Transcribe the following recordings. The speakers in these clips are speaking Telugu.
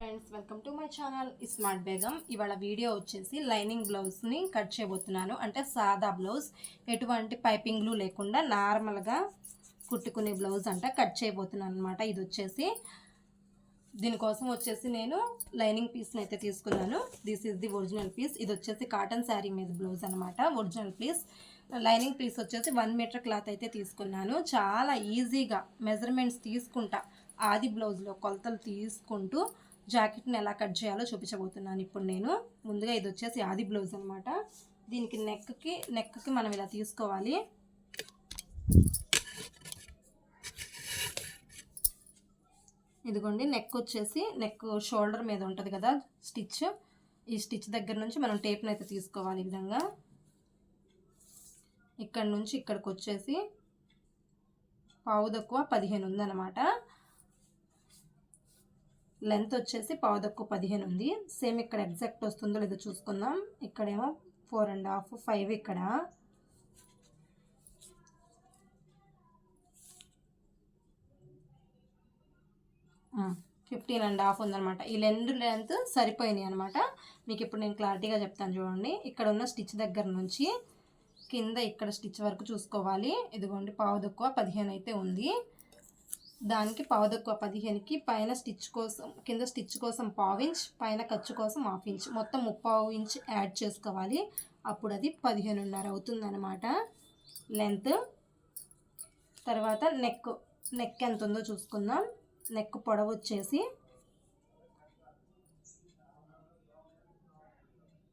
Friends welcome to my channel smart Begum ఇవాళ వీడియో వచ్చేసి లైనింగ్ బ్లౌజ్ని కట్ చేయబోతున్నాను. అంటే సాదా బ్లౌజ్ ఎటువంటి పైపింగ్లు లేకుండా నార్మల్గా కుట్టుకునే బ్లౌజ్ అంట కట్ చేయబోతున్నాను అనమాట ఇది వచ్చేసి దీనికోసం వచ్చేసి నేను లైనింగ్ పీస్ని అయితే తీసుకున్నాను. This is the original piece ఇది వచ్చేసి కాటన్ శారీ మీద బ్లౌజ్ అనమాట ఒరిజినల్ పీస్ లైనింగ్ పీస్ వచ్చేసి వన్ మీటర్ క్లాత్ అయితే తీసుకున్నాను. చాలా ఈజీగా మెజర్మెంట్స్ తీసుకుంటా. ఆది బ్లౌజ్లో కొలతలు తీసుకుంటూ జాకెట్ని ఎలా కట్ చేయాలో చూపించబోతున్నాను. ఇప్పుడు నేను ముందుగా ఇది వచ్చేసి ఆది బ్లౌజ్ అనమాట దీనికి నెక్కి నెక్కి మనం ఇలా తీసుకోవాలి. ఇదిగోండి నెక్ వచ్చేసి నెక్ షోల్డర్ మీద ఉంటుంది కదా స్టిచ్. ఈ స్టిచ్ దగ్గర నుంచి మనం టేప్ని అయితే తీసుకోవాలి ఈ విధంగా. ఇక్కడ నుంచి ఇక్కడికి వచ్చేసి పావు తక్కువ పదిహేను ఉందన్నమాట. లెంత్ వచ్చేసి పావు తక్కువ పదిహేను ఉంది. సేమ్ ఇక్కడ ఎగ్జాక్ట్ వస్తుందో లేదో చూసుకుందాం. ఇక్కడేమో ఫోర్ అండ్ హాఫ్ ఫైవ్ ఇక్కడ. ఫిఫ్టీన్ అండ్ హాఫ్ ఉందనమాట ఈ లెంత్ లెంత్ సరిపోయినాయి అనమాట మీకు ఇప్పుడు నేను క్లారిటీగా చెప్తాను చూడండి. ఇక్కడ ఉన్న స్టిచ్ దగ్గర నుంచి కింద ఇక్కడ స్టిచ్ వరకు చూసుకోవాలి. ఇదిగోండి పావు తక్కువ పదిహేను అయితే ఉంది. దానికి పావు తక్కువ పదిహేనుకి పైన స్టిచ్ కోసం కింద స్టిచ్ కోసం పావు ఇంచ్ పైన ఖర్చు కోసం హాఫ్ ఇంచ్. మొత్తం ముప్పావు ఇంచ్ యాడ్ చేసుకోవాలి. అప్పుడు అది పదిహేనున్నర అవుతుందన్నమాట. లెంత్. తర్వాత నెక్ నెక్ ఎంత ఉందో చూసుకుందాం. నెక్ పొడవు వచ్చేసి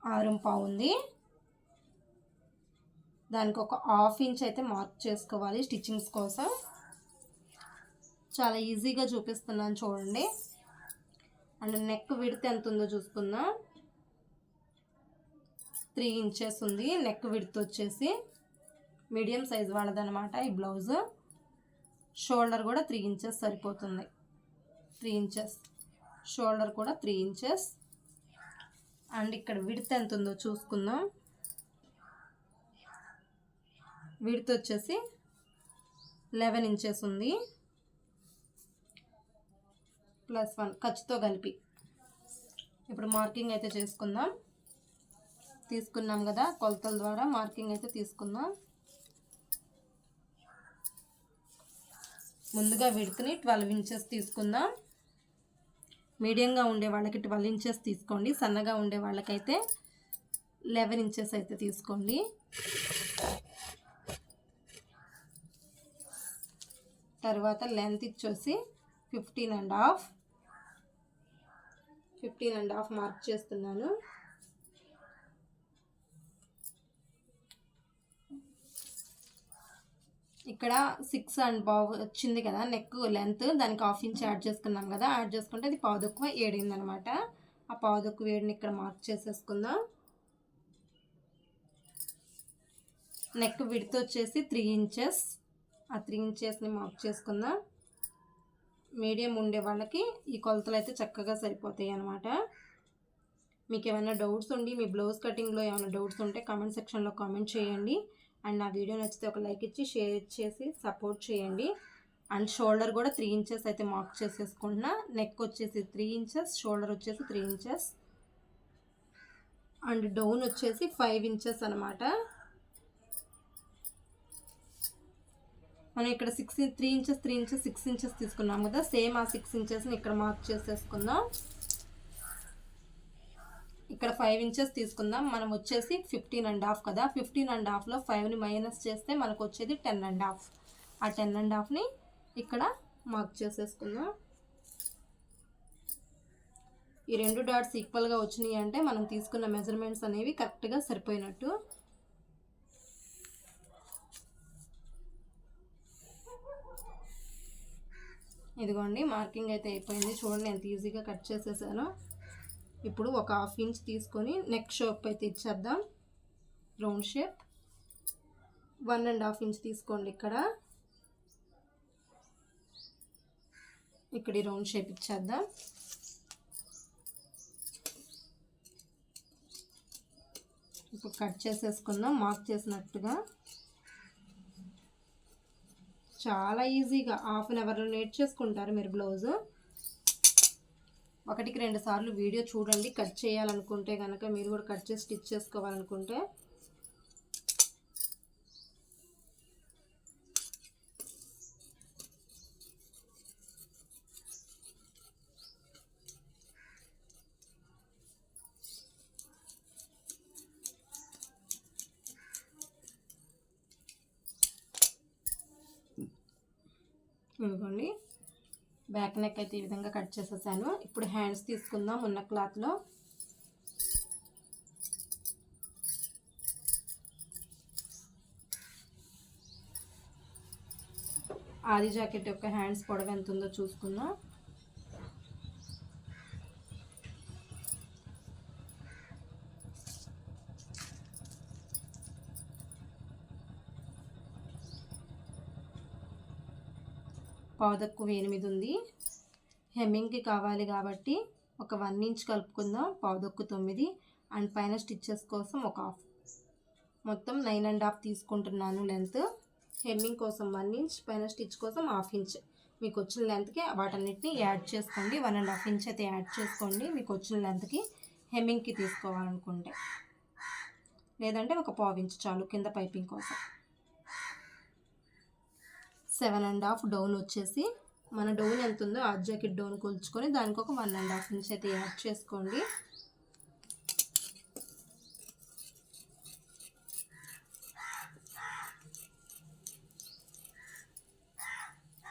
ఆరు పావు ఉంది. దానికి ఒక హాఫ్ ఇంచ్ అయితే మార్క్ చేసుకోవాలి స్టిచ్చింగ్స్ కోసం. చాలా ఈజీగా చూపిస్తున్నాను చూడండి. అండ్ నెక్ విడితే ఎంత ఉందో చూసుకుందాం. త్రీ ఇంచెస్ ఉంది. నెక్ విడత్ వచ్చేసి మీడియం సైజ్ వాళ్ళదనమాట ఈ బ్లౌజ్ షోల్డర్ కూడా త్రీ ఇంచెస్ సరిపోతుంది. త్రీ ఇంచెస్ షోల్డర్ కూడా త్రీ ఇంచెస్ అండ్ ఇక్కడ విడత ఎంత ఉందో చూసుకుందాం. విడత వచ్చేసి లెవెన్ ఇంచెస్ ఉంది. ప్లస్ వన్ ఖర్చుతో కలిపి. ఇప్పుడు మార్కింగ్ అయితే చేసుకుందాం. తీసుకున్నాం కదా కొలతల ద్వారా మార్కింగ్ అయితే తీసుకుందాం. ముందుగా విడుకుని ట్వెల్వ్ ఇంచెస్ తీసుకుందాం. మీడియంగా ఉండే వాళ్ళకి ట్వెల్వ్ ఇంచెస్ తీసుకోండి. సన్నగా ఉండే వాళ్ళకైతే లెవెన్ ఇంచెస్ అయితే తీసుకోండి. తర్వాత లెంత్ ఇచ్చేసి fifteen and half. Fifteen and half mark చేస్తున్నాను. ఇక్కడ సిక్స్ అండ్ పావు వచ్చింది కదా నెక్ లెంత్ దానికి హాఫ్ ఇంచ్ యాడ్ చేసుకున్నాం కదా యాడ్ చేసుకుంటే అది పావు తక్కువ ఏడింది అనమాట ఆ పావు తక్కువ ఇక్కడ మార్క్ చేసేసుకుందాం. నెక్ విడత వచ్చేసి త్రీ ఇంచెస్. ఆ త్రీ ఇంచెస్ని మార్క్ చేసుకుందాం. మీడియం ఉండే వాళ్ళకి ఈ కొలతలు అయితే చక్కగా సరిపోతాయి అనమాట మీకు ఏమైనా డౌట్స్ ఉండి మీ బ్లౌజ్ కటింగ్లో ఏమైనా డౌట్స్ ఉంటే కామెంట్ సెక్షన్లో కామెంట్ చేయండి. అండ్ నా వీడియో నచ్చితే ఒక లైక్ ఇచ్చి షేర్ చేసి సపోర్ట్ చేయండి. అండ్ షోల్డర్ కూడా త్రీ ఇంచెస్ అయితే మార్క్ చేసేసుకుంటున్నా. నెక్ వచ్చేసి త్రీ ఇంచెస్ షోల్డర్ వచ్చేసి త్రీ ఇంచెస్. అండ్ డౌన్ వచ్చేసి ఫైవ్ ఇంచెస్ అనమాట మనం ఇక్కడ six three inches three inches six inches తీసుకున్నాం కదా. సేమ్ ఆ సిక్స్ ఇంచెస్ని ఇక్కడ మార్క్ చేసేసుకుందాం. ఇక్కడ ఫైవ్ ఇంచెస్ తీసుకుందాం. మనం వచ్చేసి ఫిఫ్టీన్ అండ్ హాఫ్ కదా. ఫిఫ్టీన్ అండ్ హాఫ్లో ఫైవ్ని మైనస్ చేస్తే మనకు వచ్చేది టెన్ అండ్ హాఫ్ ఆ టెన్ అండ్ హాఫ్ని ఇక్కడ మార్క్ చేసేసుకుందాం. ఈ రెండు డాట్స్ ఈక్వల్గా వచ్చినాయి అంటే మనం తీసుకున్న మెజర్మెంట్స్ అనేవి కరెక్ట్గా సరిపోయినట్టు. ఇదిగోండి మార్కింగ్ అయితే అయిపోయింది. చూడండి ఎంత ఈజీగా కట్ చేసేసాను. ఇప్పుడు ఒక హాఫ్ ఇంచ్ తీసుకొని నెక్ షేప్ అయితే ఇచ్చేద్దాం round shape. One and half inch తీసుకోండి ఇక్కడ. ఇక్కడ రౌండ్ షేప్ ఇచ్చేద్దాం. ఇప్పుడు కట్ చేసేసుకుందాం మార్క్ చేసినట్టుగా. చాలా ఈజీగా. హాఫ్ అన్ అవర్లో నేర్చేసుకుంటారు మీరు బ్లౌజు. ఒకటికి రెండు సార్లు వీడియో చూడండి. కట్ చేయాలనుకుంటే కనుక మీరు కూడా కట్ చేసి స్టిచ్ చేసుకోవాలనుకుంటే ఇదిగోండి బ్యాక్ నెక్ అయితే ఈ విధంగా కట్ చేసేసాను. ఇప్పుడు హ్యాండ్స్ తీసుకుందాం ఉన్న క్లాత్లో. ఆది జాకెట్ యొక్క హ్యాండ్స్ పొడవు ఎంత ఉందో చూసుకుందాం. పావుదక్కువ ఎనిమిది ఉంది హెమ్మింగ్కి కావాలి కాబట్టి ఒక వన్ ఇంచ్ కలుపుకుందాం. పావుదక్కు తొమ్మిది అండ్ పైన స్టిచ్చెస్ కోసం ఒక హాఫ్. మొత్తం నైన్ అండ్ హాఫ్ తీసుకుంటున్నాను లెంత్. హెమ్మింగ్ కోసం వన్ ఇంచ్ పైన స్టిచ్ కోసం హాఫ్ ఇంచ్. మీకు వచ్చిన లెంత్కి వాటన్నిటిని యాడ్ చేసుకోండి. వన్ అండ్ హాఫ్ ఇంచ్ అయితే యాడ్ చేసుకోండి. మీకు వచ్చిన లెంత్కి హెమ్మింగ్కి తీసుకోవాలనుకుంటే. లేదంటే ఒక పావు ఇంచ్ చాలు కింద పైపింగ్ కోసం. సెవెన్ అండ్ హాఫ్ డౌన్ వచ్చేసి మన డౌన్ ఎంత ఉందో ఆ జాకెట్ డౌన్ కొలుచుకొని దానికి ఒక వన్ అండ్ హాఫ్ ఇంచ్ అయితే యాడ్ చేసుకోండి.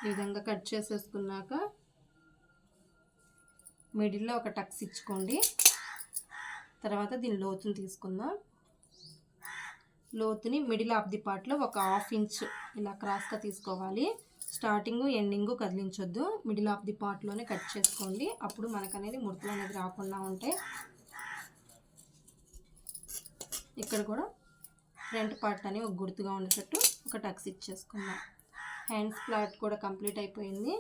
ఈ విధంగా కట్ చేసేసుకున్నాక మిడిల్లో ఒక టక్స్ ఇచ్చుకోండి. తర్వాత దీని లోతుని తీసుకుందాం. లోతుని మిడిల్ ఆఫ్ ది పార్ట్లో ఒక హాఫ్ ఇంచ్ ఇలా క్రాస్గా తీసుకోవాలి. స్టార్టింగ్ ఎండింగ్ కదిలించొద్దు. మిడిల్ ఆఫ్ ది పార్ట్లోనే కట్ చేసుకోండి. అప్పుడు మనకనేది ముడతలు అనేది రాకుండా ఉంటాయి. ఇక్కడ కూడా ఫ్రంట్ పార్ట్ అని ఒక గుర్తుగా ఉండేటట్టు ఒక టక్స్ ఇచ్చేసుకుందాం. హ్యాండ్స్ ప్లాట్ కూడా కంప్లీట్ అయిపోయింది.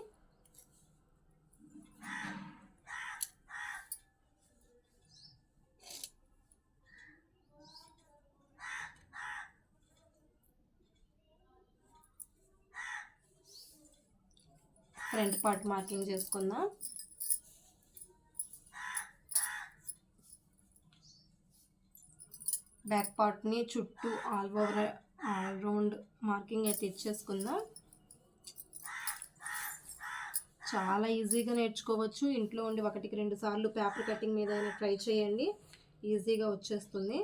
ఫ్రంట్ పార్ట్ మార్కింగ్ చేసుకుందాం? బ్యాక్ పార్ట్ని చుట్టూ all over all round marking అయితే ఇచ్చేసుకుందాం? చాలా ఈజీగా నేర్చుకోవచ్చు. ఇంట్లో ఉండి ఒకటికి రెండు సార్లు పేపర్ కటింగ్ మీద ట్రై చేయండి. ఈజీగా వచ్చేస్తుంది.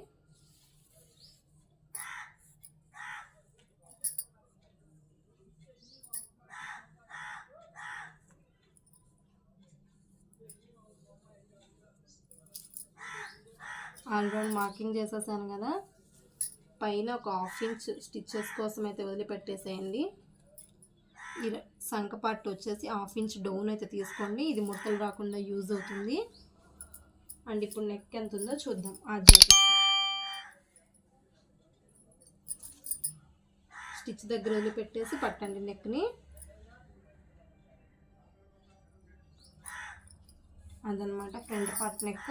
ఆల్రౌండ్ మార్కింగ్ చేసేసాను కదా. పైన ఒక హాఫ్ ఇంచ్ స్టిచ్చెస్ కోసం అయితే వదిలిపెట్టేసేయండి. ఈ సంక పార్ట్ వచ్చేసి హాఫ్ ఇంచ్ డౌన్ అయితే తీసుకోండి. ఇది ముడతలు రాకుండా యూజ్ అవుతుంది. అండ్ ఇప్పుడు నెక్ ఎంత ఉందో చూద్దాం. ఆ జాకెట్ స్టిచ్ దగ్గర వదిలిపెట్టేసి పట్టండి నెక్ని. అదనమాట front part neck.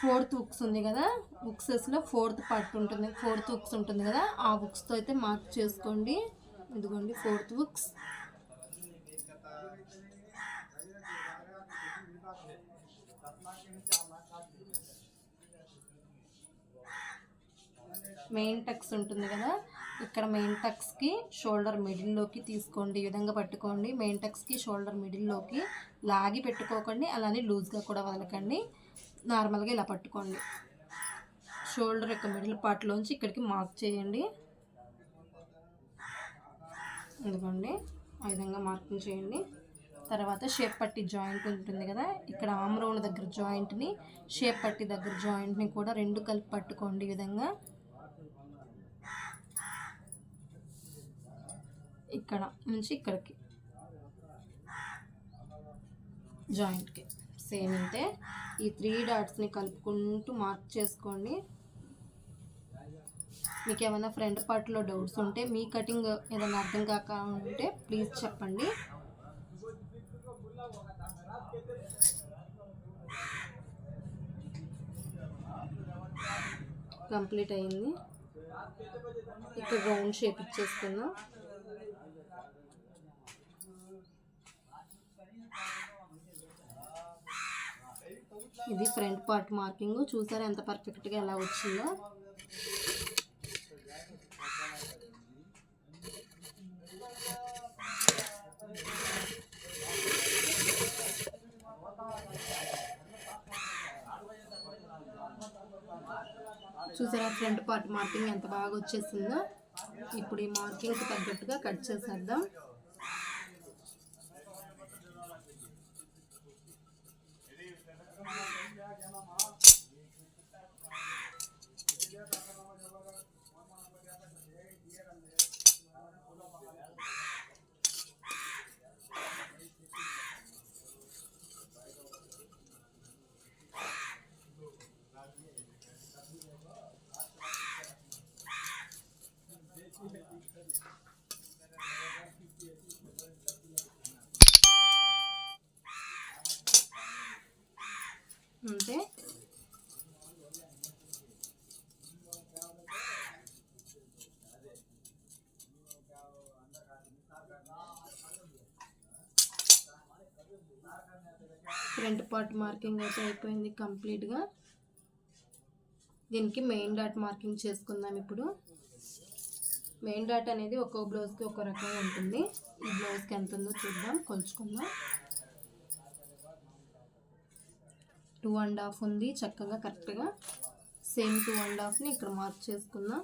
Fourth books ఉంది కదా బుక్సెస్లో ఫోర్త్ పార్ట్ ఉంటుంది ఫోర్త్ బుక్స్ ఉంటుంది కదా ఆ బుక్స్తో అయితే మార్క్ చేసుకోండి. ఇదిగోండి ఫోర్త్ బుక్స్ మెయిన్ టక్స్ ఉంటుంది కదా ఇక్కడ మెయిన్ టక్స్కి షోల్డర్ మిడిల్లోకి తీసుకోండి. ఈ విధంగా పట్టుకోండి మెయిన్ టక్స్కి షోల్డర్ మిడిల్లోకి లాగి పెట్టుకోకండి అలానే లూజ్గా కూడా వదలకండి. నార్మల్గా ఇలా పట్టుకోండి. షోల్డర్ యొక్క మిడిల్ పార్ట్లోంచి ఇక్కడికి మార్క్ చేయండి. ఎందుకండి ఆ విధంగా మార్కింగ్ చేయండి. తర్వాత షేప్ పట్టి జాయింట్ ఉంటుంది కదా ఇక్కడ ఆమ్ దగ్గర జాయింట్ని షేప్ పట్టి దగ్గర జాయింట్ని కూడా రెండు కలిపి పట్టుకోండి ఈ విధంగా. ఇక్కడ నుంచి ఇక్కడికి జాయింట్కి సేమ్ అంటే ఈ త్రీ డాట్స్ని కలుపుకుంటూ మార్క్ చేసుకోండి. మీకు ఏమైనా ఫ్రంట్ పార్ట్లో డౌట్స్ ఉంటే మీ కటింగ్ ఏదైనా అర్థం కాక ఉంటే ప్లీజ్ చెప్పండి. కంప్లీట్ అయింది. ఇక్కడ రౌండ్ షేప్ ఇచ్చేసుకుందాం. ఇది ఫ్రంట్ పార్ట్ మార్కింగ్. చూసారా ఎంత పర్ఫెక్ట్గా ఎలా వచ్చిందో? చూసారా ఫ్రంట్ పార్ట్ మార్కింగ్ ఎంత బాగా వచ్చేసిందో? ఇప్పుడు ఈ మార్కింగ్కి తగ్గట్టుగా కట్ చేసేద్దాం అంతే ఫ్రంట్ పార్ట్ మార్కింగ్ అయితే అయిపోయింది కంప్లీట్గా. దీనికి మెయిన్ డాట్ మార్కింగ్ చేసుకుందాం ఇప్పుడు. మెయిన్ డాట్ అనేది ఒక్కో బ్లౌజ్కి ఒక రకంగా ఉంటుంది. ఈ బ్లౌజ్కి ఎంత ఉందో చూద్దాం కొలుచుకుందాం. టూ అండ్ హాఫ్ ఉంది చక్కగా కరెక్ట్గా సేమ్ టూ అండ్ హాఫ్ని ఇక్కడ మార్క్ చేసుకుందాం.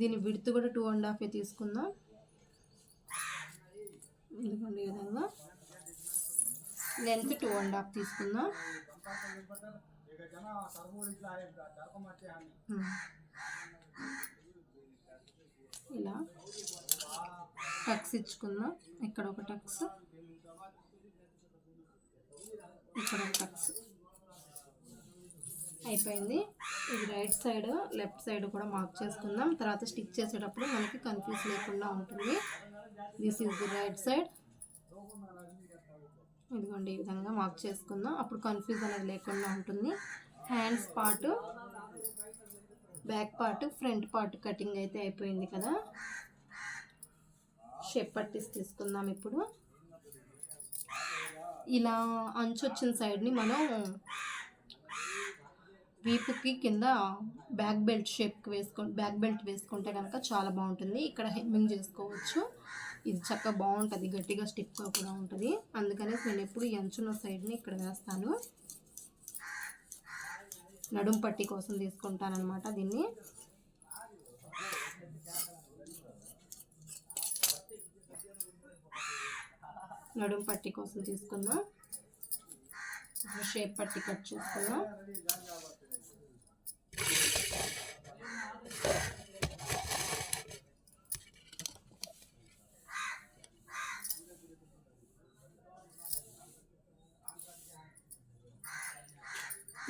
దీని విడుతు కూడా టూ అండ్ హాఫ్ తీసుకుందాం. ఇదిగోండి ఈ విధంగా. లెంత్ టూ అండ్ హాఫ్ తీసుకుందాం. ఇలా టక్స్ ఇచ్చుకుందాం. ఇక్కడ ఒక టక్స్. ఇక్కడ ఒక టక్స్. అయిపోయింది. ఇది రైట్ సైడ్ లెఫ్ట్ సైడ్ కూడా మార్క్ చేసుకుందాం. తర్వాత స్టిచ్ చేసేటప్పుడు మనకి కన్ఫ్యూజ్ లేకుండా ఉంటుంది. This is the right side ఇదిగోండి ఈ విధంగా మార్క్ చేసుకుందాం. అప్పుడు కన్ఫ్యూజ్ అనేది లేకుండా ఉంటుంది. Hands part back part front part cutting అయితే అయిపోయింది కదా. షేప్ పట్టీస్ తీసుకుందాం ఇప్పుడు. ఇలా అంచు వచ్చిన సైడ్ని మనం వీపుకి కింద బ్యాక్ బెల్ట్ షేప్కి వేసుకో బ్యాక్ బెల్ట్ వేసుకుంటే కనుక చాలా బాగుంటుంది. ఇక్కడ హెమ్మింగ్ చేసుకోవచ్చు. ఇది చక్కగా బాగుంటుంది. గట్టిగా స్టిక్గా కూడా ఉంటుంది. అందుకనేసి నేను ఎప్పుడు ఎంచున్న సైడ్ని ఇక్కడ వేస్తాను. నడుం పట్టి కోసం తీసుకుంటానమాట దీన్ని. నడుం పట్టి కోసం తీసుకుందాం షేప్ పట్టి కట్ చేసుకుందాం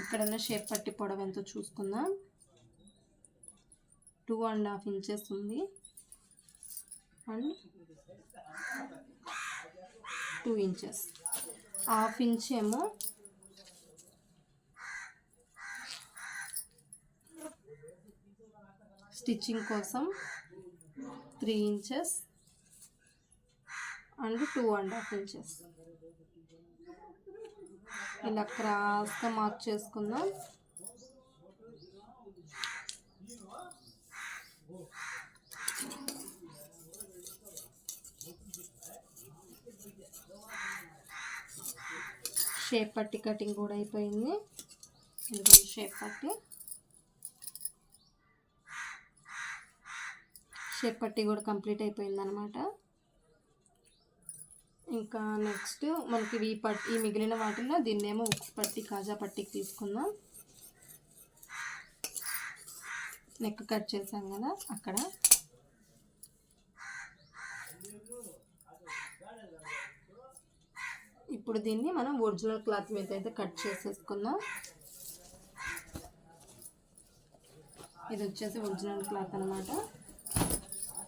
ఇక్కడ ఉన్న షేప్ పట్టి పొడవు ఎంతో చూసుకుందాం. టూ అండ్ హాఫ్ ఇంచెస్ ఉంది. And two inches half inch ఏమో స్టిచ్చింగ్ కోసం three inches and two and half inches. ఇలా క్రాస్గా మార్క్ చేసుకుందాం. షేప్ పట్టి కటింగ్ కూడా అయిపోయింది. షేప్ పట్టి. షేప్ పట్టి కూడా కంప్లీట్ అయిపోయింది అనమాట ఇంకా నెక్స్ట్ మనకి ఈ పట్టి ఈ మిగిలిన వాటిలో దీన్నేమో ఉక్స్ పట్టి కాజా పట్టికి తీసుకుందాం. నెక్ కట్ చేసాం కదా అక్కడ. ఇప్పుడు దీన్ని మనం ఒరిజినల్ క్లాత్ మీద అయితే కట్ చేసేసుకుందాం. ఇది వచ్చేసి ఒరిజినల్ క్లాత్ అనమాట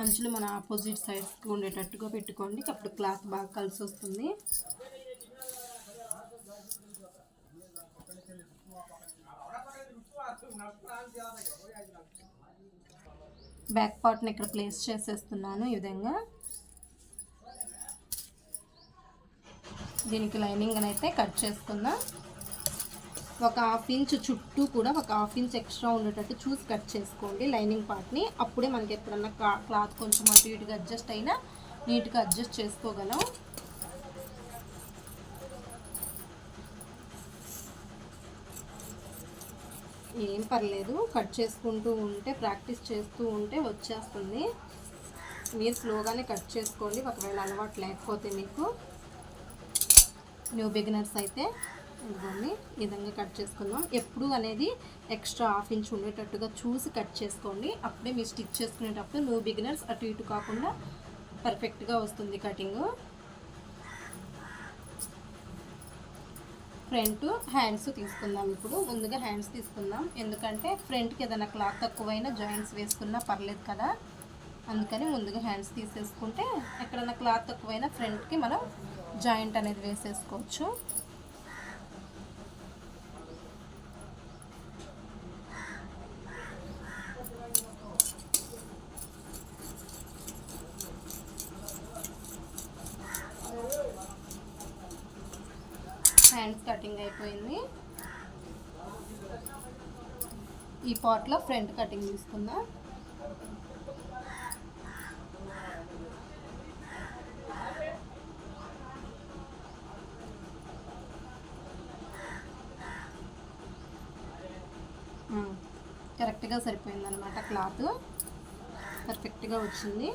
అంచులు మన ఆపోజిట్ సైడ్స్కి ఉండేటట్టుగా పెట్టుకోండి. అప్పుడు క్లాత్ బాగా కలిసి వస్తుంది. బ్యాక్ పార్ట్ని ఇక్కడ ప్లేస్ చేసేస్తున్నాను ఈ విధంగా. దీనికి లైనింగ్ అయితే కట్ చేసుకుందాం. ఒక హాఫ్ ఇంచ్ చుట్టూ కూడా ఒక హాఫ్ ఇంచ్ ఎక్స్ట్రా ఉండేటట్టు చూసి కట్ చేసుకోండి లైనింగ్ పార్ట్ని. అప్పుడే మనకి ఎప్పుడన్నా క్లాత్ కొంచెం అటు ఇటుగా అడ్జస్ట్ అయినా నీట్గా అడ్జస్ట్ చేసుకోగలం. ఏం పర్లేదు కట్ చేసుకుంటూ ఉంటే ప్రాక్టీస్ చేస్తూ ఉంటే వచ్చేస్తుంది. మీరు స్లోగానే కట్ చేసుకోండి ఒకవేళ అలవాటు లేకపోతే మీకు. న్యూ బిగినర్స్ అయితే ఇదిగోండి ఈ విధంగా కట్ చేసుకుందాం. ఎప్పుడు అనేది ఎక్స్ట్రా హాఫ్ ఇంచ్ ఉండేటట్టుగా చూసి కట్ చేసుకోండి. అప్పుడే మీరు స్టిచ్ చేసుకునేటప్పుడు నువ్వు బిగినర్స్ అటు ఇటు కాకుండా పర్ఫెక్ట్గా వస్తుంది కటింగ్. ఫ్రంట్ హ్యాండ్స్ తీసుకుందాం ఇప్పుడు. ముందుగా హ్యాండ్స్ తీసుకుందాం. ఎందుకంటే ఫ్రంట్కి ఏదైనా క్లాత్ తక్కువైనా జాయింట్స్ వేసుకున్నా పర్లేదు కదా. అందుకని ముందుగా హ్యాండ్స్ తీసేసుకుంటే ఎక్కడైనా క్లాత్ తక్కువైనా ఫ్రంట్కి మనం జాయింట్ అనేది వేసేసుకోవచ్చు హ్యాండ్స్ కటింగ్ అయిపోయింది స్పాట్లో ఫ్రంట్ కటింగ్ తీసుకుందాం? కరెక్ట్గా సరిపోయిందనమాట క్లాత్. పర్ఫెక్ట్గా వచ్చింది.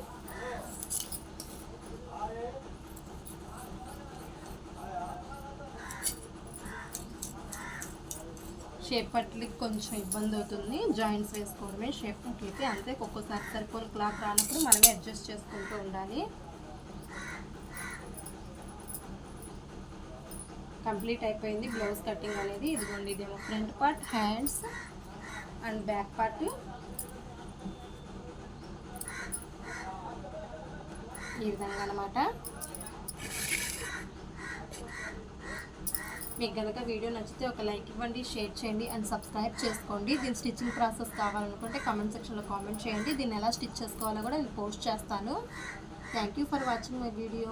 షేప్ పట్లకి కొంచెం ఇబ్బంది అవుతుంది. జాయింట్స్ వేసుకోవడమే షేప్ పట్లకి అంతే ఒక్కోసారి సరిపోని క్లాత్ రానప్పుడు మనమే అడ్జస్ట్ చేసుకుంటూ ఉండాలి. కంప్లీట్ అయిపోయింది బ్లౌజ్ కటింగ్ అనేది. ఇదిగోండి ఇదేమో front part hands and back part. ఈ విధంగా అనమాట మీకు కనుక వీడియో నచ్చితే ఒక లైక్ ఇవ్వండి షేర్ చేయండి అండ్ సబ్స్క్రైబ్ చేసుకోండి. దీని స్టిచ్చింగ్ ప్రాసెస్ కావాలనుకుంటే కామెంట్ సెక్షన్లో కామెంట్ చేయండి. దీన్ని ఎలా స్టిచ్ చేసుకోవాలో కూడా నేను పోస్ట్ చేస్తాను. Thank you for watching my video